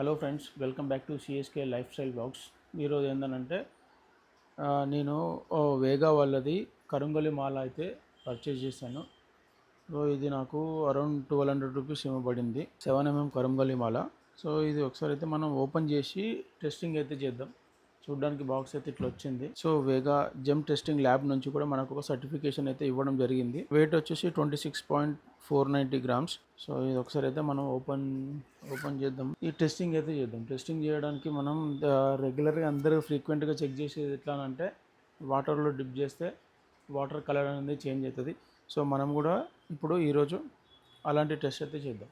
Hello friends welcome back to CSK lifestyle blogs ఈరోజు ఏంటంటే నేను వేగా వాళ్ళది కరుంగలి మాల అయితే పర్చేజ్ చేశాను. సో ఇది నాకు అరౌండ్ ట్వెల్వ్ హండ్రెడ్ రూపీస్ ఇవ్వబడింది. సెవెన్ ఎంఎం కరుంగలి మాల. సో ఇది ఒకసారి అయితే మనం ఓపెన్ చేసి టెస్టింగ్ అయితే చేద్దాం. చూడడానికి బాక్స్ అయితే ఇట్లా వచ్చింది. సో వేగా జమ్ టెస్టింగ్ ల్యాబ్ నుంచి కూడా మనకు ఒక సర్టిఫికేషన్ అయితే ఇవ్వడం జరిగింది. వెయిట్ వచ్చేసి twenty six point four ninety grams so ఇది ఒకసారి అయితే మనం ఓపెన్ ఓపెన్ చేద్దాం. ఈ టెస్టింగ్ అయితే చేద్దాం. టెస్టింగ్ చేయడానికి మనం రెగ్యులర్గా అందరూ ఫ్రీక్వెంట్గా చెక్ చేసేది ఎట్లా అంటే వాటర్లో డిప్ చేస్తే వాటర్ కలర్ అనేది చేంజ్ అవుతుంది. సో మనం కూడా ఇప్పుడు ఈరోజు అలాంటి టెస్ట్ అయితే చేద్దాం.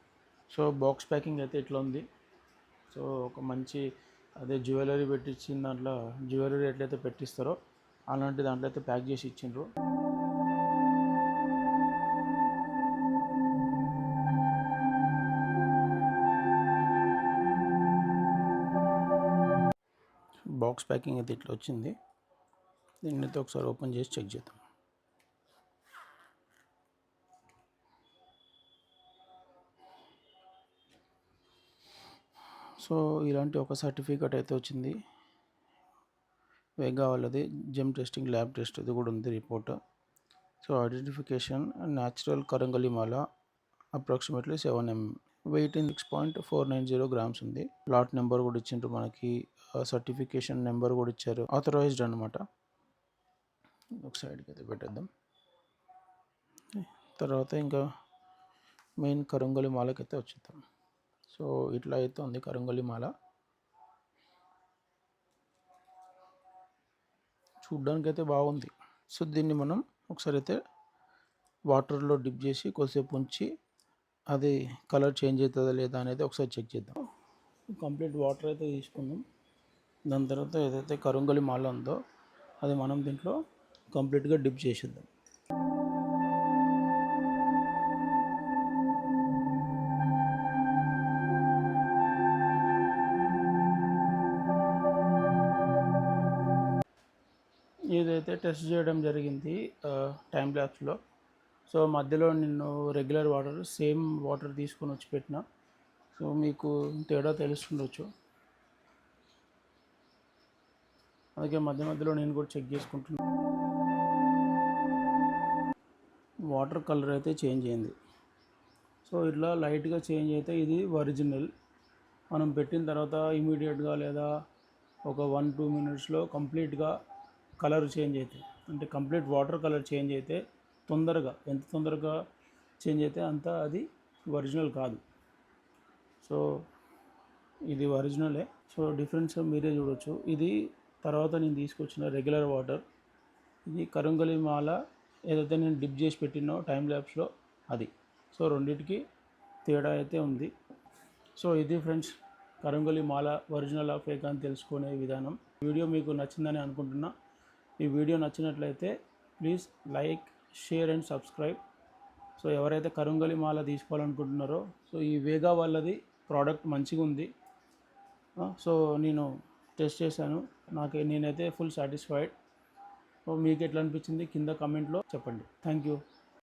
సో బాక్స్ ప్యాకింగ్ అయితే ఇట్లా ఉంది. సో ఒక మంచి అదే జ్యువెలరీ పెట్టించిన దాంట్లో జ్యువెలరీ ఎట్లయితే పెట్టిస్తారో అలాంటి దాంట్లో అయితే ప్యాక్ చేసి ఇచ్చిండ్రు. బాక్స్ ప్యాకింగ్ అయితే ఇట్లా వచ్చింది. దీన్ని అయితే ఒకసారి ఓపెన్ చేసి చెక్ చేద్దాం. సో ఇలాంటి ఒక సర్టిఫికేట్ అయితే వచ్చింది. వేగా వాళ్ళది. జిమ్ టెస్టింగ్ ల్యాబ్ టెస్ట్ ఇది కూడా ఉంది report. So identification natural కరంగలిమాల approximately seven M weight in six point four nine zero grams ఉంది. లాట్ నెంబర్ కూడా ఇచ్చిండ్రు మనకి. సర్టిఫికేషన్ నెంబర్ కూడా ఇచ్చారు. ఆథరైజ్డ్ అనమాట ఒక సైడ్కి అయితే పెట్టేద్దాం. తర్వాత ఇంకా మెయిన్ కరంగలి మాలకైతే వచ్చేద్దాం. సో ఇట్లా అయితే ఉంది కరంగలి మాల. చూడ్డానికి అయితే బాగుంది. సో దీన్ని మనం ఒకసారి అయితే వాటర్లో డిప్ చేసి కొద్దిసేపు ఉంచి అది కలర్ చేంజ్ అవుతుందా లేదా అనేది ఒకసారి చెక్ చేద్దాం. కంప్లీట్ వాటర్ అయితే తీసుకుందాం దాని తర్వాత ఏదైతే కరుంగలి మాల ఉందో అది మనం దీంట్లో కంప్లీట్గా డిప్ చేసేద్దాం. ఇదైతే టెస్ట్ చేయడం జరిగింది టైం ల్యాబ్స్లో. సో మధ్యలో నిన్ను రెగ్యులర్ వాటర్ సేమ్ వాటర్ తీసుకొని వచ్చి పెట్టిన. సో మీకు తేడా తెలుస్తుండొచ్చు అందుకే మధ్య మధ్యలో నేను కూడా చెక్ చేసుకుంటున్నాను వాటర్ కలర్ అయితే చేంజ్ అయింది. సో ఇట్లా లైట్గా చేంజ్ అయితే ఇది ఒరిజినల్. మనం పెట్టిన తర్వాత ఇమీడియట్గా లేదా ఒక వన్ టూ మినిట్స్లో కంప్లీట్గా కలర్ చేంజ్ అవుతాయి అంటే కంప్లీట్ వాటర్ కలర్ చేంజ్ అయితే తొందరగా ఎంత తొందరగా చేంజ్ అయితే అంత అది ఒరిజినల్ కాదు. సో ఇది ఒరిజినలే. సో డిఫరెన్స్ మీరే చూడొచ్చు. ఇది తర్వాత నేను తీసుకొచ్చిన రెగ్యులర్ వాటర్. ఇది కరంగలి మాల ఏదైతే నేను డిప్ చేసి పెట్టినో టైం ల్యాబ్స్లో అది. సో రెండింటికి తేడా అయితే ఉంది. సో ఇది ఫ్రెండ్స్ కరంగలి మాల ఒరిజినల్ ఆఫ్ ఫేక్ అని తెలుసుకునే విధానం. వీడియో మీకు నచ్చిందని అనుకుంటున్నా. ఈ వీడియో నచ్చినట్లయితే please like share and subscribe. So ఎవరైతే కరుంగలి మాల తీసుకోవాలనుకుంటున్నారో సో ఈ వేగా వాళ్ళది ప్రోడక్ట్ మంచిగా ఉంది. సో నేను టెస్ట్ చేశాను. నాకు నేనైతే ఫుల్ సాటిస్ఫైడ్. సో మీకు ఎట్లా అనిపించింది? కింద కమెంట్లో చెప్పండి. Thank you.